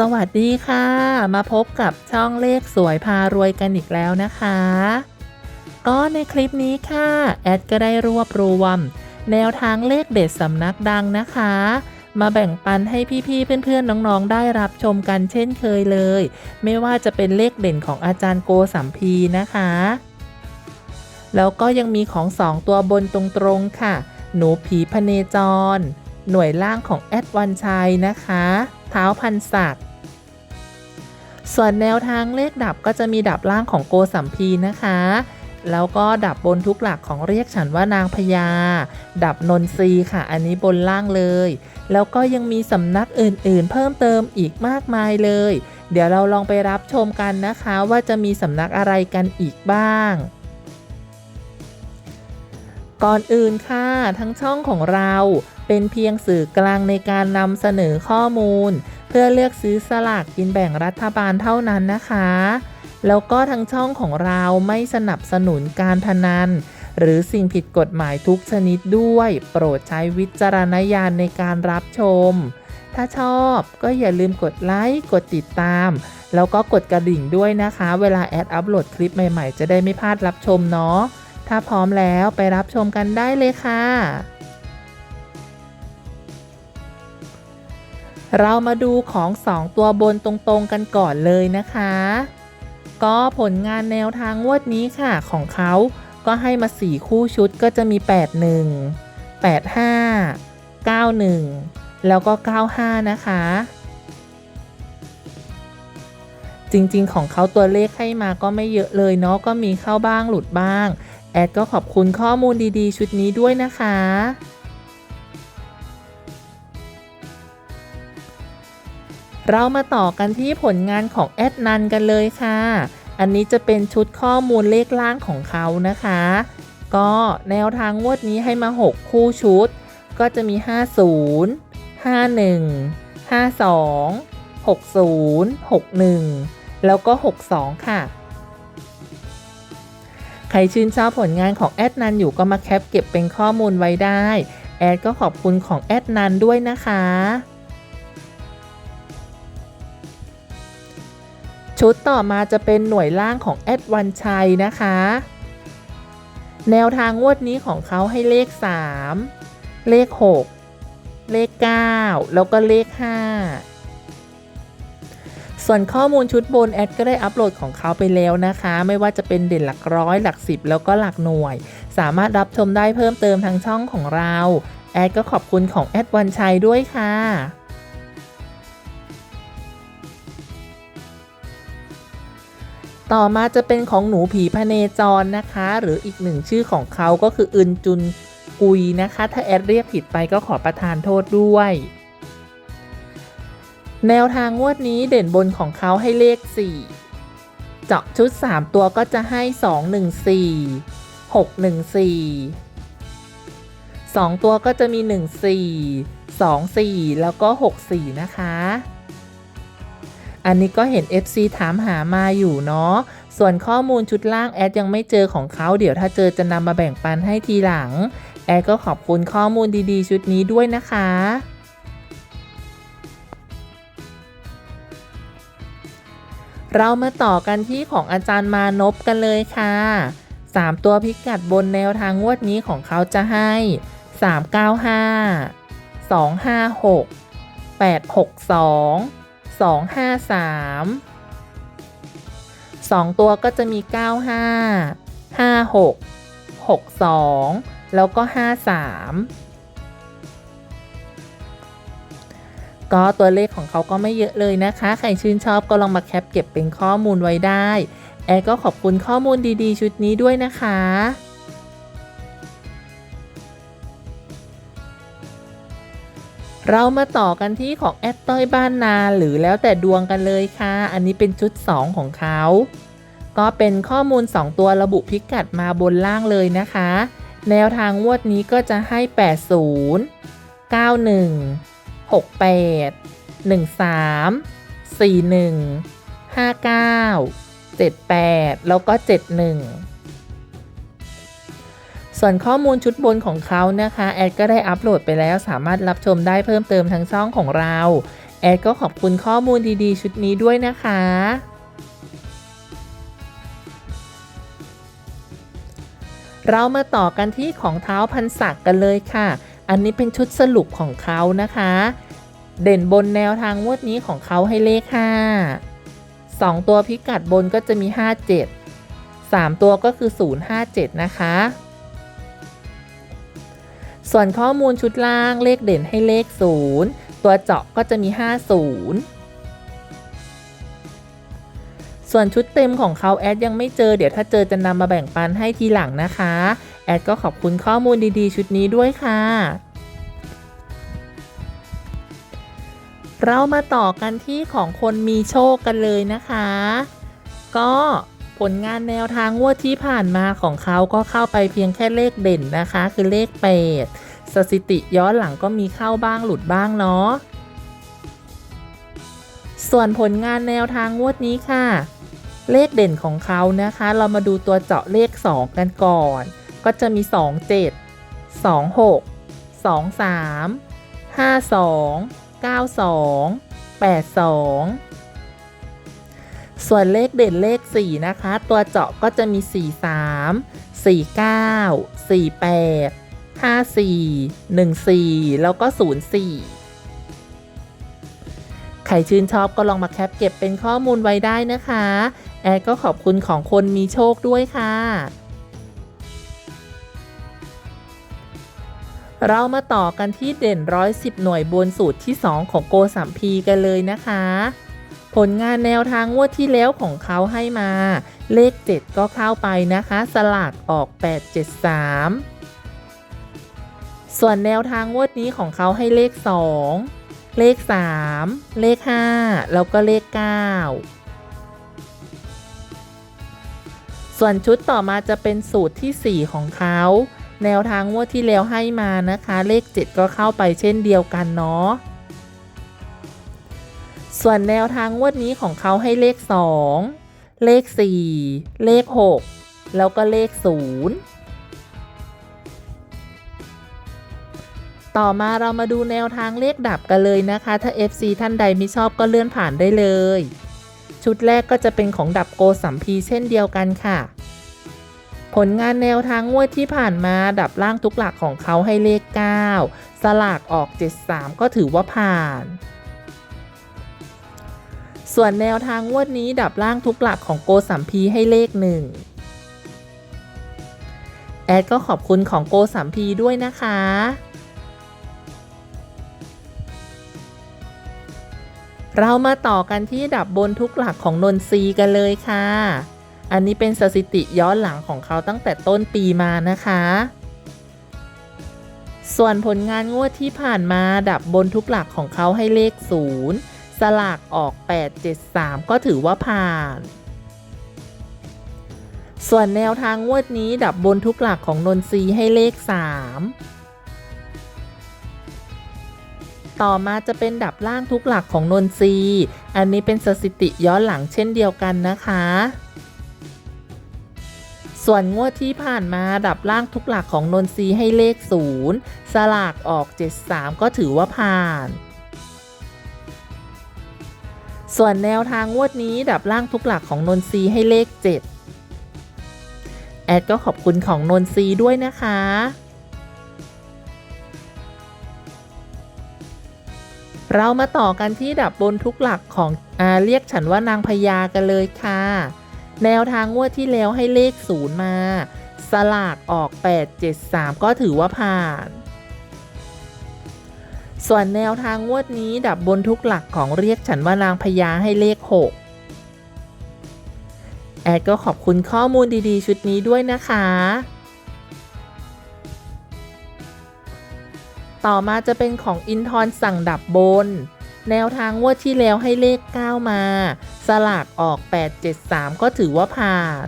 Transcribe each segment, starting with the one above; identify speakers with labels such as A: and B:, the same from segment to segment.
A: สวัสดีค่ะ มาพบกับช่องเลขสวยพารวยกันอีกแล้วนะคะ ก็ในคลิปนี้ค่ะ แอดก็ได้รวบรวม แนวทางเลขเด็ดสำนักดังนะคะ มาแบ่งปันให้พี่ๆเพื่อนๆน้องๆได้รับชมกันเช่นเคยเลย ไม่ว่าจะเป็นเลขเด่นของอาจารย์โกสัมพีนะคะ แล้วก็ยังมีของสองตัวบนตรงๆค่ะ หนูผีพเนจร หน่วยล่างของแอดวันชัยนะคะเท้าพันศักดิ์ ส่วนแนวทางเลขดับก็จะมีดับล่างของโกสัมพีนะคะ แล้วก็ดับบนทุกหลักของเรียกฉันว่านางพญา ดับนนทรีค่ะ อันนี้บนล่างเลย แล้วก็ยังมีสำนักอื่นๆ เพิ่มเติมอีกมากมายเลย เดี๋ยวเราลองไปรับชมกันนะคะว่าจะมีสำนักอะไรกันอีกบ้างก่อนอื่นค่ะ ทั้งช่องของเรา เป็นเพียงสื่อกลางในการนำเสนอข้อมูล เพื่อเลือกซื้อสลากกินแบ่งรัฐบาลเท่านั้นนะคะ แล้วก็ทั้งช่องของเราไม่สนับสนุนการพนัน หรือสิ่งผิดกฎหมายทุกชนิดด้วย โปรดใช้วิจารณญาณในการรับชม ถ้าชอบก็อย่าลืมกดไลค์กดติดตาม แล้วก็กดกระดิ่งด้วยนะคะ เวลาแอดอัปโหลดคลิปใหม่ๆ จะได้ไม่พลาดรับชมเนาะถ้าพร้อมแล้วไปรับชมกันได้เลยค่ะ เรามาดูของ2ตัวบนตรงๆกันก่อนเลยนะคะ ก็ผลงานแนวทางงวดนี้ค่ะของเขาก็ให้มา 4 คู่ชุดก็จะมี 81 85 91 แล้วก็ 95 นะคะ จริงๆ ของเขาตัวเลขให้มาก็ไม่เยอะเลยเนาะก็มีเข้าบ้างหลุดบ้าง แอดก็ขอบคุณข้อมูลดีๆ ชุดนี้ด้วยนะคะ เรามาต่อกันที่ผลงานของแอดนันกันเลยค่ะ อันนี้จะเป็นชุดข้อมูลเลขล่างของเขานะคะ ก็แนวทางงวดนี้ให้มา 6 คู่ชุด ก็จะมี 50 51 52 60 61 แล้วก็ 62 ค่ะ ใครชื่นชอบผลงานของแอดนันอยู่ก็มาแคปเก็บเป็นข้อมูลไว้ได้ แอดก็ขอบคุณของแอดนันด้วยนะคะ ชุดต่อมาจะเป็นหน่วยล่างของแอดวันชัยนะคะ แนวทางงวดนี้ของเขาให้เลข 3 เลข 6 เลข 9 แล้วก็เลข 5 ส่วนข้อมูลชุดบนแอดก็ได้อัปโหลดของเขาไปแล้วนะคะ ไม่ว่าจะเป็นเด่นหลักร้อยหลักสิบแล้วก็หลักหน่วย สามารถรับชมได้เพิ่มเติมทางช่องของเรา แอดก็ขอบคุณของแอดวันชัยด้วยค่ะ ต่อมาจะเป็นของหนูผีพเนจรนะคะ หรืออีกหนึ่งชื่อของเขาก็คืออึนจุนกุยนะคะ ถ้าแอดเรียกผิดไปก็ขอประทานโทษด้วย แนวทางงวดนี้เด่นบนของเขาให้เลข 4 เจาะชุด 3 ตัวก็จะให้ 2 1 4 6 1 4 2 ตัวก็จะมี 1 4 2 4 แล้วก็ 6 4 นะคะ อันนี้ก็เห็น FC ถามหามาอยู่เนาะ ส่วนข้อมูลชุดล่างแอดยังไม่เจอของเขา เดี๋ยวถ้าเจอจะนำมาแบ่งปันให้ทีหลัง แอดก็ขอบคุณข้อมูลดีๆ ชุดนี้ด้วยนะคะเรามาต่อกันที่ของอาจารย์มานพกันเลยค่ะ 3 ตัวพิกัดบนแนวทางงวดนี้ของเขาจะให้ 395 256 862 253 2 ตัวก็จะมี 95 56 62 แล้วก็ 53 ก็ตัวเลขของเขาก็ไม่เยอะเลยนะคะ ใครชื่นชอบก็ลองมาแคปเก็บเป็นข้อมูลไว้ได้ แอร์ก็ขอบคุณข้อมูลดีๆ ชุดนี้ด้วยนะคะ เรามาต่อกันที่ของแอดต้อยบ้านนาหรือแล้วแต่ดวงกันเลยค่ะ อันนี้เป็นชุด 2 ของเขา ก็เป็นข้อมูล 2 ตัวระบุพิกัดมาบนล่างเลยนะคะ แนวทางงวดนี้ก็จะให้ 80 91 68 13 41 59 78 แล้วก็ 71 ส่วนข้อมูลชุดบนของเขานะคะ แอดก็ได้อัปโหลดไปแล้วสามารถรับชมได้เพิ่มเติมทางช่องของเรา แอดก็ขอบคุณข้อมูลดีๆ ชุดนี้ด้วยนะคะเรามาต่อกันที่ของเท้าพันศักก์กันเลยค่ะ อันนี้เป็นชุดสรุปของเขานะคะ เด่นบนแนวทางงวดนี้ของเขาให้เลข 5 2 ตัวพิกัดบนก็จะมี 57 3 ตัวก็คือ 057 นะคะ ส่วนข้อมูลชุดล่างเลขเด่นให้เลข 0 ตัวเจาะก็จะมี 50 ส่วนชุดเต็มของเขาแอดยังไม่เจอ เดี๋ยวถ้าเจอจะนำมาแบ่งปันให้ทีหลังนะคะ แอดก็ขอบคุณข้อมูลดีๆ ชุดนี้ด้วยค่ะ เรามาต่อกันที่ของคนมีโชคกันเลยนะคะ ก็ ผลงานแนวทางงวดที่ผ่านมาของเขาก็เข้าไปเพียงแค่เลขเด่นนะคะ คือเลข8สถิติย้อนหลังก็มีเข้าบ้างหลุดบ้างเนาะส่วนผลงานแนวทางงวดนี้ค่ะ เลขเด่นของเขานะคะ เรามาดูตัวเจาะเลข 2 กันก่อน ก็จะมี 2 7 2 6 2 3 5 2 9 2 8 2 ส่วนเลขเด่นเลข 4 นะคะ ตัวเจาะก็จะมี 4 3 4 9 4 8 5 4 1 4 แล้วก็ 0 4 ใครชื่นชอบก็ลองมาแคปเก็บเป็นข้อมูลไว้ได้นะคะ แอดก็ขอบคุณของคนมีโชคด้วยค่ะ เรามาต่อกันที่เด่น 110 หน่วยบนสูตรที่ 2 ของโกสัมพีกันเลยนะคะ ผลงานแนวทางงวดที่แล้วของเขาให้มา เลข 7 ก็เข้าไปนะคะ สลากออก 873 ส่วนแนวทางงวดนี้ของเขาให้เลข 2 เลข 3 เลข 5 แล้วก็เลข 9 ส่วนชุดต่อมาจะเป็นสูตรที่ 4 ของเขาแนวทางงวดที่แล้วให้มานะคะ เลข 7 ก็เข้าไปเช่นเดียวกันเนาะ ส่วนแนวทางงวดนี้ของเขาให้เลข 2 เลข 4 เลข 6 แล้วก็เลข 0 ต่อมาเรามาดูแนวทางเลขดับกันเลยนะคะ ถ้า FC ท่านใดไม่ชอบก็เลื่อนผ่านได้เลย ชุดแรกก็จะเป็นของดับโกสัมพีเช่นเดียวกันค่ะ ผลงานแนวทางงวดที่ผ่านมาดับล่างทุกหลักของเขาให้เลข 9 สลากออก 73 ก็ถือว่าผ่าน ส่วนแนวทางงวดนี้ดับล่างทุกหลักของโกสัมพีให้เลข1แอดก็ขอบคุณของโกสัมพีด้วยนะคะ เรามาต่อกันที่ดับบนทุกหลักของนนทรีกันเลยค่ะ อันนี้เป็นสถิติย้อนหลังของเขาตั้งแต่ต้นปีมานะคะ ส่วนผลงานงวดที่ผ่านมาดับบนทุกหลักของเขาให้เลข0 สลากออก 873 ก็ถือว่าผ่าน ส่วนแนวทางงวดนี้ดับบนทุกหลักของนนทรีให้เลข 3 ต่อมาจะเป็นดับล่างทุกหลักของนนทรีอันนี้เป็นสถิติย้อนหลังเช่นเดียวกันนะคะ ส่วนงวดที่ผ่านมาดับล่างทุกหลักของนนทรีให้เลข 0 สลากออก 73 ก็ถือว่าผ่าน ส่วนแนวทางงวดนี้ดับล่างทุกหลักของนนทรีให้เลข 7 แอดก็ขอบคุณของนนทรีด้วยนะคะ เรามาต่อกันที่ดับบนทุกหลักของอาเรียกฉันว่านางพญากันเลยค่ะ แนวทางงวดที่แล้วให้เลข 0 มา สลากออก 873 ก็ถือว่าผ่าน ส่วนแนวทางงวดนี้ดับบนทุกหลักของเรียกฉันว่านางพญาให้เลข 6 แอดก็ขอบคุณข้อมูลดีๆ ชุดนี้ด้วยนะคะ ต่อมาจะเป็นของอินทร์สั่งดับบน แนวทางงวดที่แล้วให้เลข 9 มา สลากออก 873 ก็ถือว่าผ่าน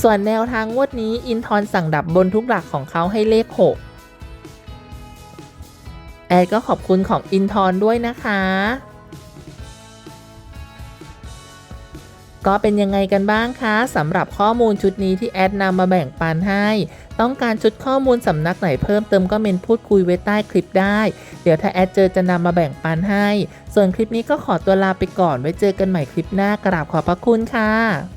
A: ส่วนแนวทางงวดนี้อินทร์สั่งดับบนทุกหลักของเขาให้เลข 6 แอดก็ขอบคุณของอินทร์ด้วยนะคะ ก็เป็นยังไงกันบ้างคะสำหรับข้อมูลชุดนี้ที่แอดนำมาแบ่งปันให้ ต้องการชุดข้อมูลสำนักไหนเพิ่มเติมก็เมนพูดคุยไว้ใต้คลิปได้ เดี๋ยวถ้าแอดเจอจะนำมาแบ่งปันให้ ส่วนคลิปนี้ก็ขอตัวลาไปก่อนไว้เจอกันใหม่คลิปหน้ากราบขอบพระคุณค่ะ